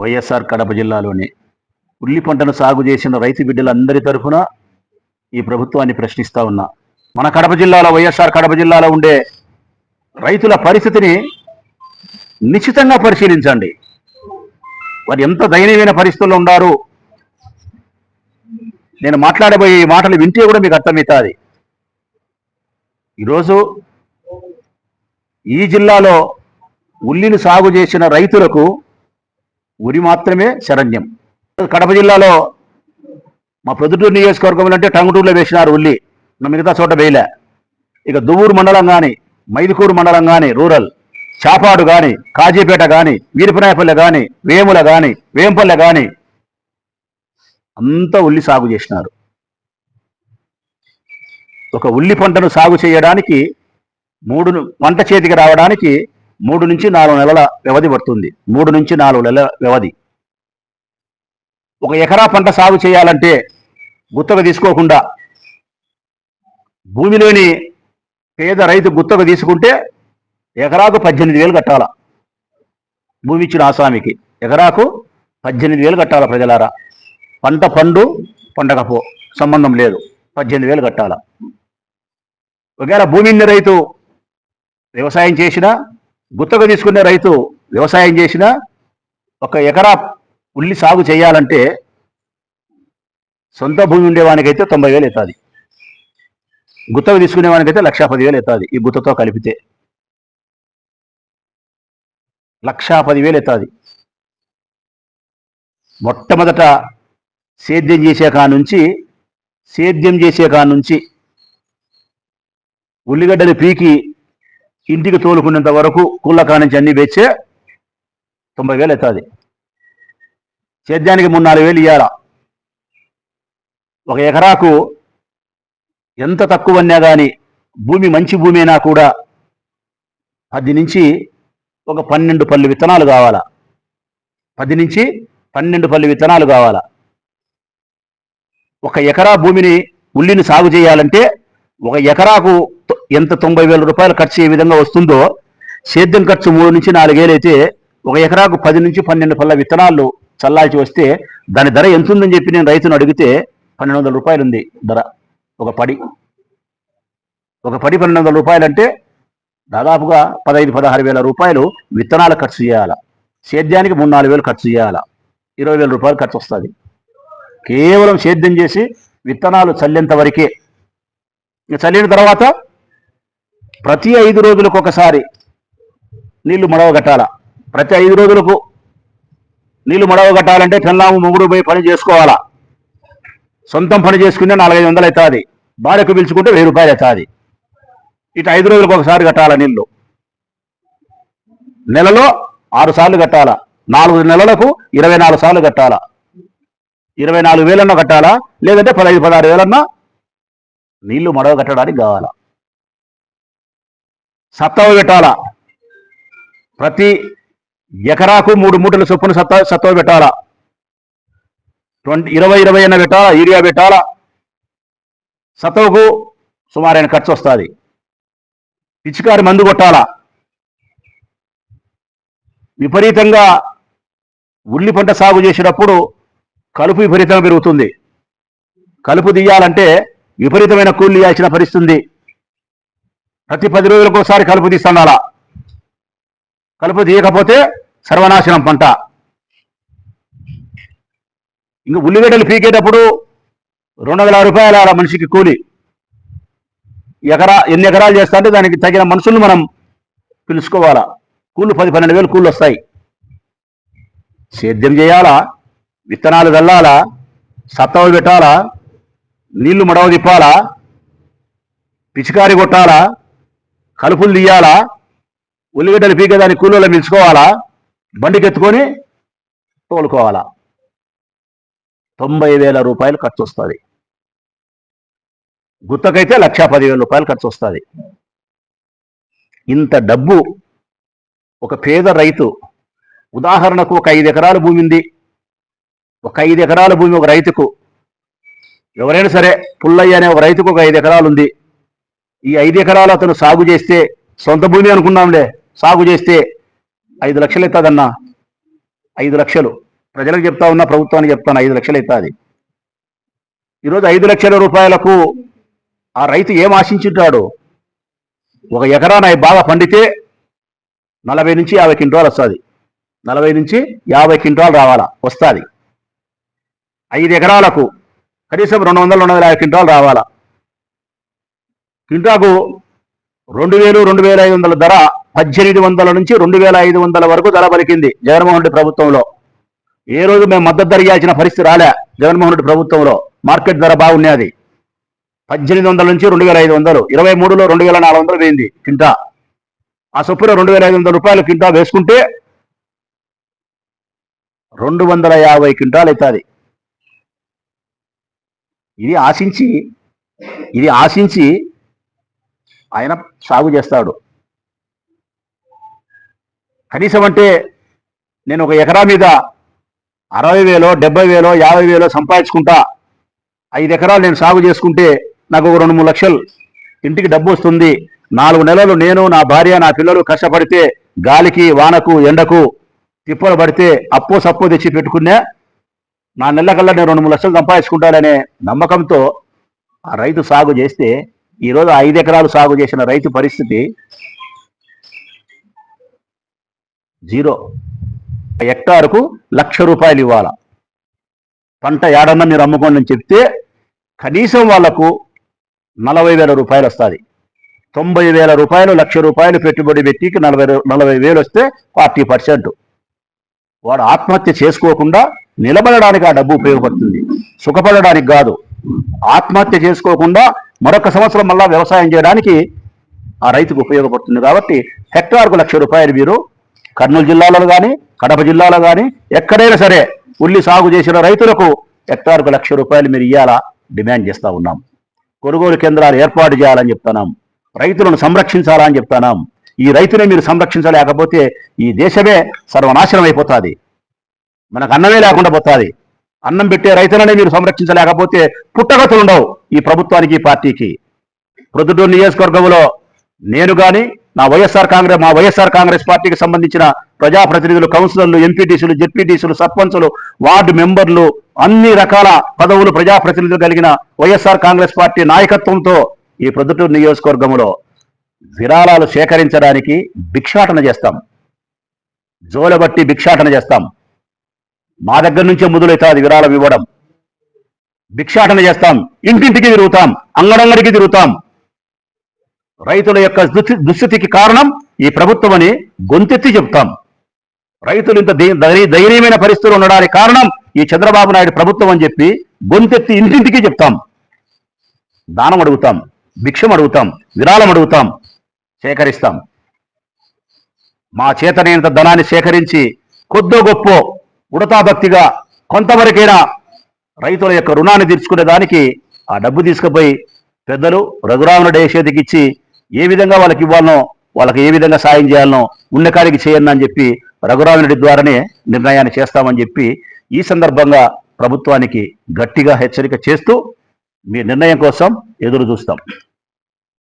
వైఎస్ఆర్ కడప జిల్లాలోని ఉల్లి పంటను సాగు చేసిన రైతు బిడ్డలందరి తరఫున ఈ ప్రభుత్వాన్ని ప్రశ్నిస్తా ఉన్నా. మన కడప జిల్లాలో వైఎస్ఆర్ కడప జిల్లాలో ఉండే రైతుల పరిస్థితిని నిశ్చితంగా పరిశీలించండి. వారు ఎంత దయనీయమైన పరిస్థితుల్లో ఉన్నారు? నేను మాట్లాడబోయే ఈ మాటలు వింటే కూడా మీకు అర్థమవుతుంది. ఈరోజు ఈ జిల్లాలో ఉల్లిని సాగు చేసిన రైతులకు ఉరి మాత్రమే శరణ్యం. కడప జిల్లాలో మా ప్రొద్దుటూరు నియోజకవర్గంలో అంటే టంగుటూరులో వేసినారు ఉల్లి. మిగతా చోట వేయలే. ఇక దువ్వూరు మండలం కానీ మైదుకూరు మండలం కానీ రూరల్ చాపాడు కానీ కాజీపేట కానీ వీరపనాయపల్లె కానీ వేముల కానీ వేంపల్లె కానీ అంతా ఉల్లి సాగు చేసినారు. ఒక ఉల్లి పంటను సాగు చేయడానికి మూడు పంట చేతికి రావడానికి మూడు నుంచి నాలుగు నెలల వ్యవధి పడుతుంది. మూడు నుంచి నాలుగు నెలల వ్యవధి. ఒక ఎకరా పంట సాగు చేయాలంటే గుత్తగా తీసుకోకుండా భూమిలోని పేద రైతు గుత్తగా తీసుకుంటే ఎకరాకు పద్దెనిమిది వేలు కట్టాల? భూమి ఇచ్చిన ఆసామికి. ఎకరాకు పద్దెనిమిది వేలు కట్టాల ప్రజలారా? పంట పండు పండగపో సంబంధం లేదు. పద్దెనిమిది వేలు కట్టాల? ఒకవేళ భూమి రైతు వ్యవసాయం చేసినా గుత్తగా తీసుకునే రైతు వ్యవసాయం చేసినా ఒక ఎకరా ఉల్లి సాగు చేయాలంటే సొంత భూమి ఉండేవానికైతే తొంభై వేలు అవుతుంది. గుత్తగా తీసుకునేవానికైతే లక్షా పదివేలు అవుతుంది ఈ గుత్తతో కలిపితే. లక్షా పదివేలు అవుతుంది. మొట్టమొదట సేద్యం చేసే కా నుంచి సేద్యం చేసే కా నుంచి ఉల్లిగడ్డలు పీకి ఇంటికి తోలుకునేంత వరకు కుళ్ళకా నుంచి అన్ని వేచే తొంభై వేలు అవుతుంది. సేద్యానికి మూడు నాలుగు వేలు ఇవ్వాల ఒక ఎకరాకు ఎంత తక్కువ అన్నా కానీ భూమి మంచి భూమి అయినా కూడా పది నుంచి ఒక పన్నెండు పళ్ళు విత్తనాలు కావాలా. పది నుంచి పన్నెండు పళ్ళు విత్తనాలు కావాలా. ఒక ఎకరా భూమిని ఉల్లిని సాగు చేయాలంటే ఒక ఎకరాకు తొ- ఎంత తొంభై వేల రూపాయలు ఖర్చు ఏ విధంగా వస్తుందో సేద్యం ఖర్చు మూడు నుంచి నాలుగేలు అయితే ఒక ఎకరాకు పది నుంచి పన్నెండు పళ్ళ విత్తనాలు చల్లాల్సి వస్తే దాని ధర ఎంత ఉందని చెప్పి నేను రైతును అడిగితే పన్నెండు వందల రూపాయలు ఉంది ధర. ఒక పడి. ఒక పడి పన్నెండు వందల రూపాయలు అంటే దాదాపుగా పదహైదు పదహారు వేల రూపాయలు విత్తనాలు ఖర్చు చేయాల. సేద్యానికి మూడు నాలుగు వేలు ఖర్చు చేయాల. ఇరవై వేల రూపాయలు ఖర్చు వస్తుంది. కేవలం సేద్యం చేసి విత్తనాలు చల్లేంత వరకే ఇక చల్లిన తర్వాత ప్రతి ఐదు రోజులకు ఒకసారి నీళ్ళు మడవగట్టాల? ప్రతి ఐదు రోజులకు నీళ్ళు మడవగట్టాలంటే పెళ్ళాము మొగుడు పోయి పని చేసుకోవాలా? సొంతం పని చేసుకుంటే నాలుగైదు వందలు అవుతుంది. భార్యకు పిలుచుకుంటే వెయ్యి రూపాయలు అవుతుంది. ఇటు ఐదు రోజులకు ఒకసారి కట్టాల నీళ్ళు? నెలలో ఆరు సార్లు కట్టాల? నాలుగు నెలలకు ఇరవై నాలుగు సార్లు కట్టాల? ఇరవై నాలుగు వేలన్నా కట్టాలా? లేదంటే పదహైదు పదహారు వేలన్నా నీళ్ళు మడవ కట్టడానికి కావాలా? సత్తవ పెట్టాలా? ప్రతి ఎకరాకు మూడు మూటల చొప్పున సత్త సత్తవ పెట్టాలా? ట్వంటీ ఇరవై ఇరవై అయినా పెట్టాలా? యూరియా పెట్టాలా? సత్తవకు సుమారైన ఖర్చు వస్తుంది. పిచికారి మందు కొట్టాలా? విపరీతంగా ఉల్లి పంట సాగు చేసేటప్పుడు కలుపు విపరీతంగా పెరుగుతుంది. కలుపు తీయాలంటే విపరీతమైన కూలి ఇవ్వాల్సిన పరిస్థితుంది. ప్రతి పది రోజులకు ఒకసారి కలుపు తీస్తుండాలా? కలుపు తీయకపోతే సర్వనాశనం పంట. ఇంకా ఉల్లిగడ్డలు పీకేటప్పుడు రెండు వందల రూపాయల ఆడ మనిషికి కూలి. ఎకరా ఎన్ని ఎకరాలు చేస్తా అంటే దానికి తగిన మనుషులను మనం పిలుచుకోవాలా? కూళ్ళు పది పన్నెండు వేలు కూళ్ళు వస్తాయి సేద్యం చేయాలా? విత్తనాలు చల్లాలా? సత్తవ పెట్టాలా? నీళ్ళు మడవ తిప్పాలా? పిచికారి కొట్టాలా? కలుపులు తీయాలా? ఉల్లిగడ్డలు పీకేదాన్ని కూలీలో పిలుచుకోవాలా బండికెత్తుకొని తోలుకోవాలా? తొంభై వేల రూపాయలు ఖర్చు వస్తుంది గుత్తకైతే లక్షా పదివేల రూపాయలు ఖర్చు వస్తుంది ఇంత డబ్బు ఒక పేద రైతు ఉదాహరణకు ఒక ఐదు ఎకరాల భూమి ఉంది. ఒక ఐదు ఎకరాల భూమి ఒక రైతుకు ఎవరైనా సరే పుల్లయ్య అనే ఒక రైతుకు ఒక ఐదు ఎకరాలు ఉంది. ఈ ఐదు ఎకరాలు అతను సాగు చేస్తే సొంత భూమి అనుకున్నాంలే సాగు చేస్తే ఐదు లక్షలు ఇస్తుందన్నా ఐదు లక్షలు. ప్రజలకు చెప్తా ఉన్నా ప్రభుత్వానికి చెప్తాను ఐదు లక్షలు ఇస్తుంది ఈరోజు ఐదు లక్షల రూపాయలకు ఆ రైతు ఏం ఆశించుంటాడు? ఒక ఎకరాన బాగా పండితే నలభై నుంచి యాభై క్వింటాలు వస్తుంది. నలభై నుంచి యాభై క్వింటాలు రావాలా? వస్తుంది. ఐదు ఎకరాలకు కనీసం రెండు వందల రెండు వందల యాభై క్వింటాలు రావాలా? క్వింటాకు రెండు వేలు రెండు వేల ఐదు వందల ధర పద్దెనిమిది వందల నుంచి రెండు వేల ఐదు వందల వరకు ధర పలికింది జగన్మోహన్ రెడ్డి ప్రభుత్వంలో. ఏ రోజు మేము మద్దతు ధర ఇవ్వాల్సిన పరిస్థితి రాలే జగన్మోహన్ రెడ్డి ప్రభుత్వంలో. మార్కెట్ ధర బాగున్నది పద్దెనిమిది వందల నుంచి రెండు వేల ఐదు వందలు ఇరవై మూడులో రెండు వేల నాలుగు వందలు పోయింది కింటా ఆ సొప్పులో రెండు వేల ఐదు వందల రూపాయలు కింటా వేసుకుంటే రెండు వందల యాభై క్వింటాలు అవుతుంది. ఇది ఆశించి ఇది ఆశించి ఆయన సాగు చేస్తాడు. కనీసం అంటే నేను ఒక ఎకరా మీద అరవై వేలో డెబ్బై వేలో యాభై వేలో సంపాదించుకుంటా ఐదు ఎకరాలు నేను సాగు చేసుకుంటే నాకు ఒక రెండు మూడు లక్షలు ఇంటికి డబ్బు వస్తుంది. నాలుగు నెలలు నేను నా భార్య నా పిల్లలు కష్టపడితే గాలికి వానకు ఎండకు తిప్పలు పడితే అప్పు సప్పు తెచ్చి పెట్టుకునే నా నెల కల్లా నేను రెండు మూడు లక్షలు సంపాదించుకుంటాననే నమ్మకంతో ఆ రైతు సాగు చేస్తే ఈరోజు ఐదు ఎకరాలు సాగు చేసిన రైతు పరిస్థితి జీరో. హెక్టార్కు లక్ష రూపాయలు ఇవ్వాల. పంట ఏడన్నా మీరు అమ్ముకోండి అని చెప్తే కనీసం వాళ్ళకు నలభై వేల రూపాయలు వస్తుంది. తొంభై వేల రూపాయలు లక్ష రూపాయలు పెట్టుబడి పెట్టికి నలభై నలభై వేలు వస్తే ఫార్టీ పర్సెంట్. వాడు ఆత్మహత్య చేసుకోకుండా నిలబడడానికి ఆ డబ్బు ఉపయోగపడుతుంది. సుఖపడడానికి కాదు. ఆత్మహత్య చేసుకోకుండా మరొక సంవత్సరం మళ్ళా వ్యవసాయం చేయడానికి ఆ రైతుకు ఉపయోగపడుతుంది. కాబట్టి హెక్టార్కు లక్ష రూపాయలు మీరు కర్నూలు జిల్లాలో కానీ కడప జిల్లాలో కానీ ఎక్కడైనా సరే ఉల్లి సాగు చేసిన రైతులకు హెక్టార్కు లక్ష రూపాయలు మీరు ఇవ్వాలా డిమాండ్ చేస్తూ ఉన్నాం. కొనుగోలు కేంద్రాలు ఏర్పాటు చేయాలని చెప్తున్నాం. రైతులను సంరక్షించాలని చెప్తున్నాం. ఈ రైతునే మీరు సంరక్షించలేకపోతే ఈ దేశమే సర్వనాశనం అయిపోతుంది. మనకు అన్నమే లేకుండా పోతుంది. అన్నం పెట్టే రైతులనే మీరు సంరక్షించలేకపోతే పుట్టగతులు ఉండవు ఈ ప్రభుత్వానికి ఈ పార్టీకి. ప్రొద్దుటూరు నియోజకవర్గంలో నేను కానీ నా వైఎస్ఆర్ కాంగ్రెస్ మా వైఎస్ఆర్ కాంగ్రెస్ పార్టీకి సంబంధించిన ప్రజాప్రతినిధులు కౌన్సిలర్లు ఎంపీటీసీలు జెడ్పీటీసీలు సర్పంచులు వార్డు మెంబర్లు అన్ని రకాల పదవులు ప్రజాప్రతినిధులు కలిగిన వైఎస్ఆర్ కాంగ్రెస్ పార్టీ నాయకత్వంతో ఈ ప్రొద్దుటూరు నియోజకవర్గంలో విరాళాలు సేకరించడానికి భిక్షాటన చేస్తాం. జోలబట్టి భిక్షాటన చేస్తాం. మా దగ్గర నుంచే మొదలవుతుంది విరాళం ఇవ్వడం భిక్షాటన చేస్తాం ఇంటింటికి తిరుగుతాం అంగడంగడికి తిరుగుతాం. రైతుల యొక్క దుస్థితికి కారణం ఈ ప్రభుత్వం అని గొంతెత్తి చెప్తాం. రైతులు ఇంత ధై- ధైర్యమైన పరిస్థితులు ఉండడానికి కారణం ఈ చంద్రబాబు నాయుడు ప్రభుత్వం అని చెప్పి గొంతెత్తి ఇంటింటికి చెప్తాం. దానం అడుగుతాం భిక్షం అడుగుతాం విరాళం అడుగుతాం సేకరిస్తాం. మా చేతనైనంత ధనాన్ని సేకరించి కొద్దో గొప్ప ఉడతాభక్తిగా కొంతవరకైనా రైతుల యొక్క రుణాన్ని తీర్చుకునే దానికి ఆ డబ్బు తీసుకుపోయి పెద్దలు రఘురాముడు చేతికి ఇచ్చి ఏ విధంగా వాళ్ళకి ఇవ్వాలనో వాళ్ళకి ఏ విధంగా సాయం చేయాలనో ఉన్నకాడికి చేయండి అని చెప్పి రఘురామరెడ్డి ద్వారానే నిర్ణయాన్ని చేస్తామని చెప్పి ఈ సందర్భంగా ప్రభుత్వానికి గట్టిగా హెచ్చరిక చేస్తూ మీ నిర్ణయం కోసం ఎదురు చూస్తాం.